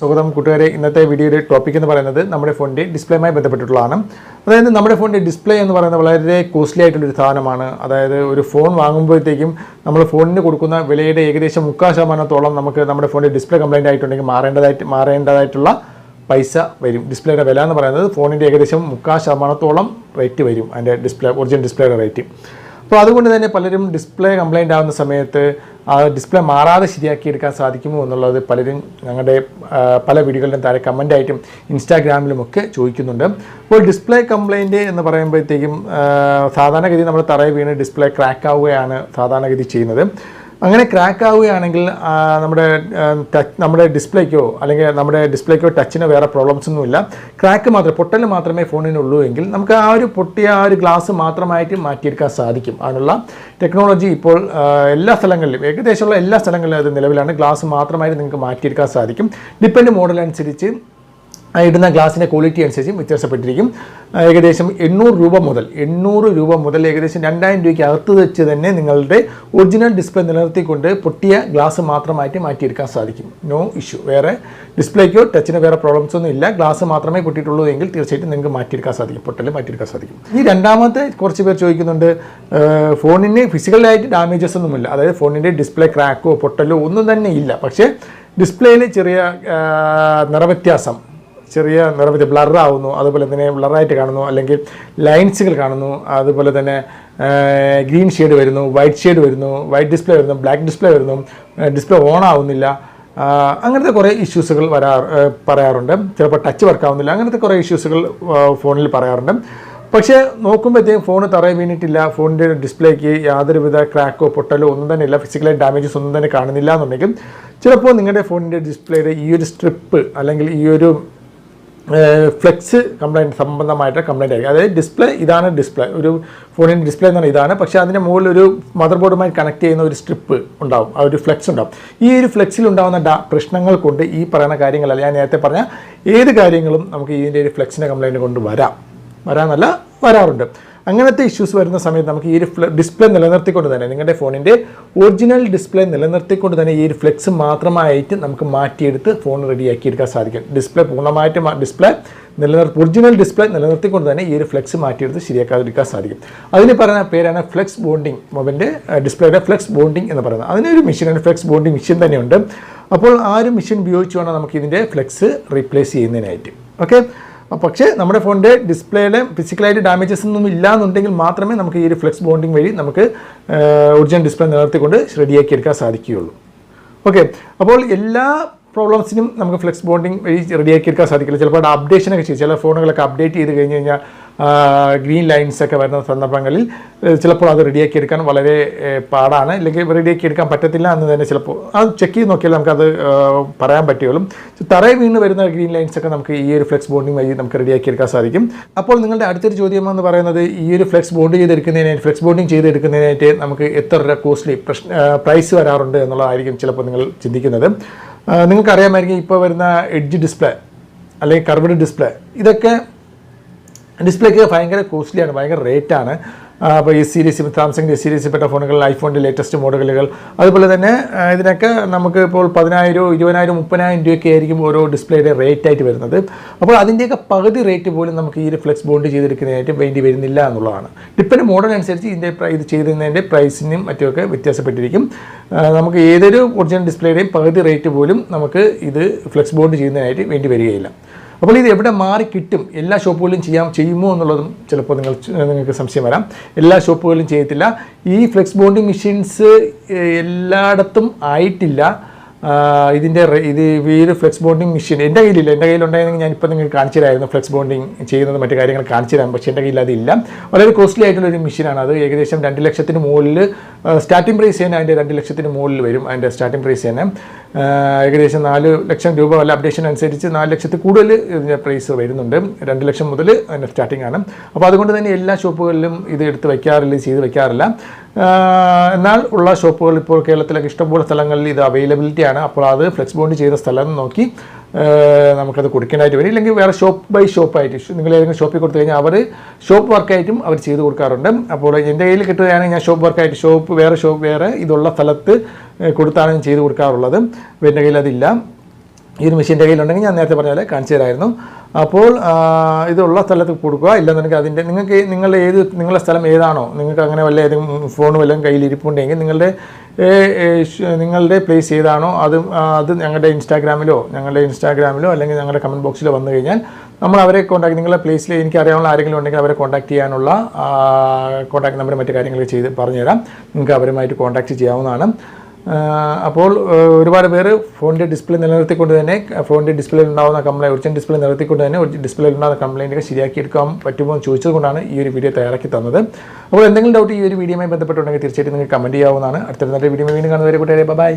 സ്വാഗതം കൂട്ടുകാരെ. ഇന്നത്തെ വീഡിയോയുടെ ടോപ്പിക് എന്ന് പറയുന്നത് നമ്മുടെ ഫോണിന്റെ ഡിസ്പ്ലേയുമായി ബന്ധപ്പെട്ടിട്ടുള്ളതാണ്. അതായത് നമ്മുടെ ഫോണിന്റെ ഡിസ്പ്ലേ എന്ന് പറയുന്നത് വളരെ കോസ്റ്റ്ലി ആയിട്ടുള്ളൊരു സാധനമാണ്. അതായത് ഒരു ഫോൺ വാങ്ങുമ്പോഴത്തേക്കും നമ്മൾ ഫോണിന് കൊടുക്കുന്ന വിലയുടെ ഏകദേശം മുക്കാൽ ശതമാനത്തോളം നമുക്ക് നമ്മുടെ ഫോണിന്റെ ഡിസ്പ്ലേ കംപ്ലൈന്റ് ആയിട്ടുണ്ടെങ്കിൽ മാറേണ്ടതായിട്ട് മാറേണ്ടതായിട്ടുള്ള പൈസ വരും. ഡിസ്പ്ലേയുടെ വില എന്ന് പറയുന്നത് ഫോണിന്റെ ഏകദേശം മുക്കാൽ ശതമാനത്തോളം റേറ്റ് വരും. അതിന്റെ ഡിസ്പ്ലേ ഒറിജിനൽ ഡിസ്പ്ലേയുടെ റേറ്റ് അപ്പോൾ അതുകൊണ്ട് തന്നെ പലരും ഡിസ്പ്ലേ കംപ്ലൈന്റ് ആവുന്ന സമയത്ത് ആ ഡിസ്പ്ലേ മാറാതെ ശരിയാക്കിയെടുക്കാൻ സാധിക്കുമോ എന്നുള്ളത് പലരും ഞങ്ങളുടെ പല വീഡിയോകളിലും താഴെ കമന്റായിട്ടും ഇൻസ്റ്റാഗ്രാമിലും ഒക്കെ ചോദിക്കുന്നുണ്ട്. അപ്പോൾ ഡിസ്പ്ലേ കംപ്ലൈന്റ് എന്ന് പറയുമ്പോഴത്തേക്കും സാധാരണഗതി നമ്മൾ തറയിൽ വീണ് ഡിസ്പ്ലേ ക്രാക്ക് ആവുകയാണ് സാധാരണഗതി ചെയ്യുന്നത്. അങ്ങനെ ക്രാക്ക് ആവുകയാണെങ്കിൽ നമ്മുടെ ടച്ച് നമ്മുടെ ഡിസ്പ്ലേക്കോ അല്ലെങ്കിൽ നമ്മുടെ ഡിസ്പ്ലേക്കോ ടച്ചിനോ വേറെ പ്രോബ്ലംസ് ഒന്നുമില്ല ക്രാക്ക് മാത്രം പൊട്ടൽ മാത്രമേ ഫോണിനുള്ളൂ എങ്കിൽ നമുക്ക് ആ ഒരു പൊട്ടിയ ആ ഒരു ഗ്ലാസ് മാത്രമായിട്ട് മാറ്റിയെടുക്കാൻ സാധിക്കും. അതിനുള്ള ടെക്നോളജി ഇപ്പോൾ എല്ലാ സ്ഥലങ്ങളിലും ഏകദേശമുള്ള എല്ലാ സ്ഥലങ്ങളിലും അത് നിലവിലാണ്. ഗ്ലാസ് മാത്രമായിട്ട് നിങ്ങൾക്ക് മാറ്റിയെടുക്കാൻ സാധിക്കും. ഡിപ്പെൻഡ് മോഡൽ അനുസരിച്ച് ഇടുന്ന ഗ്ലാസിന്റെ ക്വാളിറ്റി അനുസരിച്ചും വ്യത്യാസപ്പെട്ടിരിക്കും. ഏകദേശം എണ്ണൂറ് രൂപ മുതൽ എണ്ണൂറ് രൂപ മുതൽ ഏകദേശം രണ്ടായിരം രൂപയ്ക്ക് അകത്ത് വെച്ച് തന്നെ നിങ്ങളുടെ ഒറിജിനൽ ഡിസ്പ്ലേ നിലനിർത്തിക്കൊണ്ട് പൊട്ടിയ ഗ്ലാസ് മാത്രമായിട്ട് മാറ്റിയെടുക്കാൻ സാധിക്കും. No issue. വേറെ ഡിസ്പ്ലേക്കോ ടച്ചിനോ വേറെ പ്രോബ്ലംസ് ഒന്നും ഇല്ല. ഗ്ലാസ് മാത്രമേ പൊട്ടിയിട്ടുള്ളൂ എങ്കിൽ തീർച്ചയായിട്ടും നിങ്ങൾക്ക് മാറ്റിയെടുക്കാൻ സാധിക്കും. പൊട്ടൽ മാറ്റിയെടുക്കാൻ സാധിക്കും. ഈ രണ്ടാമത്തെ കുറച്ച് പേർ ചോദിക്കുന്നുണ്ട് ഫോണിന് ഫിസിക്കലായിട്ട് ഡാമേജസ് ഒന്നുമില്ല അതായത് ഫോണിന്റെ ഡിസ്പ്ലേ ക്രാക്കോ പൊട്ടലോ ഒന്നും തന്നെ ഇല്ല. പക്ഷേ ഡിസ്പ്ലേയിൽ ചെറിയ നിറവ്യത്യാസം ചെറിയ നിറവിധി ബ്ലറാവുന്നു അതുപോലെ തന്നെ ബ്ലറായിട്ട് കാണുന്നു. അല്ലെങ്കിൽ ലൈൻസുകൾ കാണുന്നു. അതുപോലെ തന്നെ ഗ്രീൻ ഷെയ്ഡ് വരുന്നു വൈറ്റ് ഷെയ്ഡ് വരുന്നു വൈറ്റ് ഡിസ്പ്ലേ വരുന്നു ബ്ലാക്ക് ഡിസ്പ്ലേ വരുന്നു. ഡിസ്പ്ലേ ഓൺ ആവുന്നില്ല. അങ്ങനത്തെ കുറേ ഇഷ്യൂസുകൾ വരാ പറയാറുണ്ട്. ചിലപ്പോൾ ടച്ച് വർക്ക് ആവുന്നില്ല. അങ്ങനത്തെ കുറേ ഇഷ്യൂസുകൾ ഫോണിൽ പറയാറുണ്ട്. പക്ഷേ നോക്കുമ്പോഴത്തേക്കും ഫോൺ തറയിൽ വീണിട്ടില്ല. ഫോണിന്റെ ഡിസ്പ്ലേക്ക് യാതൊരുവിധ ക്രാക്കോ പൊട്ടലോ ഒന്നും തന്നെ ഇല്ല. ഫിസിക്കലായി ഡാമേജസ് ഒന്നും തന്നെ കാണുന്നില്ല എന്നുണ്ടെങ്കിൽ ചിലപ്പോൾ നിങ്ങളുടെ ഫോണിന്റെ ഡിസ്പ്ലേയുടെ ഈ ഒരു സ്ട്രിപ്പ് അല്ലെങ്കിൽ ഈ ഒരു ഫ്ലെക്സ് കംപ്ലൈന്റ് സംബന്ധമായിട്ട് കംപ്ലൈന്റ് ആയിരിക്കും. അതായത് ഡിസ്പ്ലേ ഇതാണ് ഡിസ്പ്ലേ ഒരു ഫോണിന്റെ ഡിസ്പ്ലേ എന്ന് പറഞ്ഞാൽ ഇതാണ്. പക്ഷേ അതിന്റെ മുകളിൽ ഒരു മദർ ബോർഡുമായി കണക്ട് ചെയ്യുന്ന ഒരു സ്ട്രിപ്പ് ഉണ്ടാവും. ആ ഒരു ഫ്ലെക്സ് ഉണ്ടാവും. ഈ ഒരു ഫ്ലെക്സിൽ ഉണ്ടാകുന്ന പ്രശ്നങ്ങൾ കൊണ്ട് ഈ പറയുന്ന കാര്യങ്ങളല്ല. ഞാൻ നേരത്തെ പറഞ്ഞ ഏത് കാര്യങ്ങളും നമുക്ക് ഇതിന്റെ ഒരു ഫ്ലെക്സിന്റെ കംപ്ലൈന്റ് കൊണ്ട് വരാം. വരാമെന്നല്ല വരാറുണ്ട്. അങ്ങനത്തെ ഇഷ്യൂസ് വരുന്ന സമയത്ത് നമുക്ക് ഈ ഒരു ഡിസ്പ്ലേ നിലനിർത്തിക്കൊണ്ട് തന്നെ നിങ്ങളുടെ ഫോണിന്റെ ഒറിജിനൽ ഡിസ്പ്ലേ നിലനിർത്തിക്കൊണ്ട് തന്നെ ഈ ഒരു ഫ്ലെക്സ് മാത്രമായിട്ട് നമുക്ക് മാറ്റിയെടുത്ത് ഫോൺ റെഡിയാക്കി എടുക്കാൻ സാധിക്കും. ഡിസ്പ്ലേ പൂർണമായിട്ട് ഡിസ്പ്ലേ നിലനിർത്തി ഒറിജിനൽ ഡിസ്പ്ലേ നിലനിർത്തിക്കൊണ്ട് തന്നെ ഈ ഒരു ഫ്ലെക്സ് മാറ്റിയെടുത്ത് ശരിയാക്കാതിരിക്കാൻ സാധിക്കും. അതിന് പറയുന്ന പേരാണ് ഫ്ലെക്സ് ബോണ്ടിങ് മൊബൈലിന്റെ ഡിസ്പ്ലേയുടെ ഫ്ലെക്സ് ബോണ്ടിങ് എന്ന് പറയുന്നത്. അതിനൊരു മെഷീനാണ് ഫ്ലെക്സ് ബോണ്ടിങ് മെഷീൻ തന്നെയുണ്ട്. അപ്പോൾ ആ ഒരു മെഷീൻ ഉപയോഗിച്ച് വേണം നമുക്ക് ഇതിന്റെ ഫ്ലെക്സ് റീപ്ലേസ് ചെയ്യുന്നതിനായിട്ട്. ഓക്കെ പക്ഷേ നമ്മുടെ ഫോണിന്റെ ഡിസ്പ്ലേയിലെ ഫിസിക്കലായിട്ട് ഡാമേജസ് ഒന്നും ഇല്ല എന്നുണ്ടെങ്കിൽ മാത്രമേ നമുക്ക് ഈ ഒരു ഫ്ലെക്സ് ബോണ്ടിങ് വഴി നമുക്ക് ഒറിജിനൽ ഡിസ്പ്ലേ നിലനിർത്തിക്കൊണ്ട് റെഡിയാക്കി എടുക്കാൻ സാധിക്കുകയുള്ളൂ. ഓക്കെ അപ്പോൾ എല്ലാ പ്രോബ്ലംസിനും നമുക്ക് ഫ്ലെക്സ് ബോണ്ടിങ് വഴി റെഡിയാക്കി എടുക്കാൻ സാധിക്കില്ല. ചിലപ്പോൾ അപ്ഡേഷനൊക്കെ ചെയ്യും. ചില ഫോണുകളൊക്കെ അപ്ഡേറ്റ് ചെയ്ത് കഴിഞ്ഞ് കഴിഞ്ഞാൽ ഗ്രീൻ ലൈൻസ് ഒക്കെ വരുന്ന സന്ദർഭങ്ങളിൽ ചിലപ്പോൾ അത് റെഡിയാക്കി എടുക്കാൻ വളരെ പാടാണ്. അല്ലെങ്കിൽ റെഡിയാക്കി എടുക്കാൻ പറ്റത്തില്ല എന്ന് തന്നെ ചിലപ്പോൾ അത് ചെക്ക് ചെയ്ത് നോക്കിയാൽ നമുക്കത് പറയാൻ പറ്റുകയുള്ളൂ. തറയിൽ വീണ് വരുന്ന ഗ്രീൻ ലൈൻസ് ഒക്കെ നമുക്ക് ഈ ഒരു ഫ്ലെക്സ് ബോണ്ടിങ് വഴി നമുക്ക് റെഡിയാക്കി എടുക്കാൻ സാധിക്കും. അപ്പോൾ നിങ്ങളുടെ അടുത്തൊരു ചോദ്യം എന്ന് പറയുന്നത് ഈ ഒരു ഫ്ലെക്സ് ബോണ്ട് ചെയ്തെടുക്കുന്നതിനായിട്ട് ഫ്ലെക്സ് ബോണ്ടിങ് ചെയ്തെടുക്കുന്നതിനായിട്ട് നമുക്ക് എത്ര രൂപ കോസ്റ്റ്ലി പ്രശ്ന പ്രൈസ് വരാറുണ്ട് എന്നുള്ളതായിരിക്കും ചിലപ്പോൾ നിങ്ങൾ ചിന്തിക്കുന്നത്. നിങ്ങൾക്കറിയാമായിരിക്കും ഇപ്പോൾ വരുന്ന എഡ്ജ് ഡിസ്പ്ലേ അല്ലെങ്കിൽ കർബഡ് ഡിസ്പ്ലേ. ഇതൊക്കെ ഡിസ്പ്ലേക്ക് ഭയങ്കര കോസ്റ്റ്ലിയാണ് ഭയങ്കര റേറ്റാണ്. അപ്പോൾ ഈ സീരീസ് സാംസങ്ങിന്റെ എസ് സീരീസിൽ പെട്ട ഫോണുകൾ ഐഫോണിന്റെ ലേറ്റസ്റ്റ് മോഡലുകൾ. അതുപോലെ തന്നെ ഇതിനൊക്കെ നമുക്ക് ഇപ്പോൾ പതിനായിരം ഇരുപതിനായിരം മുപ്പതിനായിരം രൂപയൊക്കെ ആയിരിക്കും ഓരോ ഡിസ്പ്ലേയുടെ റേറ്റ് ആയിട്ട് വരുന്നത്. അപ്പോൾ അതിന്റെയൊക്കെ പകുതി റേറ്റ് പോലും നമുക്ക് ഈ ഒരു ഫ്ലെക്സ് ബോണ്ട് ചെയ്തെടുക്കുന്നതിനായിട്ട് വേണ്ടി വരുന്നില്ല എന്നുള്ളതാണ്. ഡിപ്പെൻഡ് മോഡൽ അനുസരിച്ച് ഇതിന്റെ ഇത് ചെയ്തതിന്റെ പ്രൈസിനും മറ്റുമൊക്കെ വ്യത്യാസപ്പെട്ടിരിക്കും. നമുക്ക് ഏതൊരു ഒറിജിനൽ ഡിസ്പ്ലേയുടെയും പകുതി റേറ്റ് പോലും നമുക്ക് ഇത് ഫ്ലെക്സ് ബോണ്ട് ചെയ്യുന്നതിനായിട്ട് വേണ്ടി വരികയില്ല. അപ്പോൾ ഇത് എവിടെ മാറി കിട്ടും? എല്ലാ ഷോപ്പുകളിലും ചെയ്യാം ചെയ്യുമോ എന്നുള്ളതും ചിലപ്പോൾ നിങ്ങൾ നിങ്ങൾക്ക് സംശയം വരാം. എല്ലാ ഷോപ്പുകളിലും ചെയ്യത്തില്ല. ഈ ഫ്ലെക്സ് ബോണ്ടിങ് മെഷീൻസ് എല്ലായിടത്തും ആയിട്ടില്ല. ഇതിന്റെ ഇത് ഈ ഒരു ഫ്ലെക്സ് ബോണ്ടിങ് മെഷീൻ എന്റെ കയ്യിലില്ല. എന്റെ കയ്യിലുണ്ടായിരുന്നെങ്കിൽ ഞാൻ ഇപ്പോൾ നിങ്ങൾക്ക് കാണിച്ചു തരായിരുന്നു ഫ്ലെക്സ് ബോണ്ടിങ് ചെയ്യുന്നത് മറ്റു കാര്യങ്ങൾ കാണിച്ചു തരാം. പക്ഷേ എന്റെ കയ്യിൽ അതില്ല വളരെ കോസ്റ്റ്ലി ആയിട്ടുള്ള ഒരു മെഷീനാണ് അത് ഏകദേശം രണ്ട് ലക്ഷത്തിന് മുകളിൽ സ്റ്റാർട്ടിംഗ് പ്രൈസ് തന്നെ അതിന്റെ രണ്ട് ലക്ഷത്തിന് മുകളിൽ വരും അതിന്റെ സ്റ്റാർട്ടിംഗ് പ്രൈസ് തന്നെ. ഏകദേശം നാല് ലക്ഷം രൂപ വല്ല അപ്ഡേഷൻ അനുസരിച്ച് നാല് ലക്ഷത്തിൽ കൂടുതൽ ഇതിന്റെ പ്രൈസ് വരുന്നുണ്ട്. രണ്ട് ലക്ഷം മുതൽ അതിന്റെ സ്റ്റാർട്ടിംഗ് ആണ്. അപ്പോൾ അതുകൊണ്ട് തന്നെ എല്ലാ ഷോപ്പുകളിലും ഇത് എടുത്ത് വയ്ക്കാറില്ല ചെയ്ത് വയ്ക്കാറില്ല. എന്നാൽ ഉള്ള ഷോപ്പുകൾ ഇപ്പോൾ കേരളത്തിലൊക്കെ ഇഷ്ടംപോലെ സ്ഥലങ്ങളിൽ ഇത് അവൈലബിലിറ്റി ആണ്. അപ്പോൾ അത് ഫ്ലെക്സ് ബോണ്ട് ചെയ്ത സ്ഥലം നോക്കി നമുക്കത് കൊടുക്കാനായിട്ട് വരും. ഇല്ലെങ്കിൽ വേറെ ഷോപ്പ് ബൈ ഷോപ്പായിട്ട് നിങ്ങൾ ഏതെങ്കിലും ഷോപ്പിൽ കൊടുത്തു കഴിഞ്ഞാൽ അവർ ഷോപ്പ് വർക്കായിട്ടും അവർ ചെയ്ത് കൊടുക്കാറുണ്ട്. അപ്പോൾ എന്റെ കയ്യിൽ കിട്ടുകയാണെങ്കിൽ ഞാൻ ഷോപ്പ് വർക്കായിട്ട് ഷോപ്പ് വേറെ ഷോപ്പ് വേറെ ഇതുള്ള സ്ഥലത്ത് കൊടുത്താണ് ഞാൻ ചെയ്ത് കൊടുക്കാറുള്ളത്. എന്റെ കയ്യിൽ അതില്ല. ഈ ഒരു മെഷീന്റെ കയ്യിലുണ്ടെങ്കിൽ ഞാൻ നേരത്തെ പറഞ്ഞ പോലെ കാണിച്ചു തരായിരുന്നു. അപ്പോൾ ഇതുള്ള സ്ഥലത്ത് കൊടുക്കുക. ഇല്ലെന്നുണ്ടെങ്കിൽ അതിന്റെ നിങ്ങൾക്ക് നിങ്ങളുടെ ഏത് നിങ്ങളുടെ സ്ഥലം ഏതാണോ നിങ്ങൾക്ക് അങ്ങനെ വല്ല ഏതെങ്കിലും ഫോണും വല്ലതും കയ്യിൽ ഇരിപ്പുണ്ടെങ്കിൽ നിങ്ങളുടെ നിങ്ങളുടെ പ്ലേസ് ഏതാണോ അത് അത് ഞങ്ങളുടെ ഇൻസ്റ്റാഗ്രാമിലോ ഞങ്ങളുടെ ഇൻസ്റ്റാഗ്രാമിലോ അല്ലെങ്കിൽ ഞങ്ങളുടെ കമന്റ് ബോക്സിലോ വന്നു കഴിഞ്ഞാൽ നമ്മൾ അവരെ കോൺടാക്ട് നിങ്ങളുടെ പ്ലേസിൽ എനിക്ക് അറിയാവുന്ന ആരെങ്കിലും ഉണ്ടെങ്കിൽ അവരെ കോൺടാക്ട് ചെയ്യാനുള്ള കോൺടാക്ട് നമ്പർ മറ്റു കാര്യങ്ങൾ ചെയ്ത് പറഞ്ഞുതരാം. നിങ്ങൾക്ക് അവരുമായിട്ട് കോൺടാക്ട് ചെയ്യാവുന്നതാണ്. അപ്പോൾ ഒരുപാട് പേര് ഫോണിന്റെ ഡിസ്പ്ലേ നിലനിർത്തിക്കൊണ്ട് തന്നെ ഫോണിന്റെ ഡിസ്പ്ലേയിൽ ഉണ്ടാകുന്ന കംപ്ലൈന്റ് ഒറിജിനൽ ഡിസ്പ്ലേ നിലനിർത്തിക്കൊണ്ട് തന്നെ ഡിസ്പ്ലേയിൽ ഉണ്ടാകുന്ന കംപ്ലൈന്റുകൾ ശരിയാക്കി എടുക്കാൻ പറ്റുമോ എന്ന് ചോദിച്ചതുകൊണ്ടാണ് ഈ ഒരു വീഡിയോ തയ്യാറാക്കി തന്നത്. അപ്പോൾ എന്തെങ്കിലും ഡൗട്ട് ഈ ഒരു വീഡിയോയുമായി ബന്ധപ്പെട്ടുണ്ടെങ്കിൽ തീർച്ചയായിട്ടും നിങ്ങൾക്ക് കമന്റ് ചെയ്യാവുന്നതാണ്. അടുത്ത നല്ല വീഡിയോ വീണ്ടും കാണുന്നവരെ കൂട്ടുകാരെ ബൈ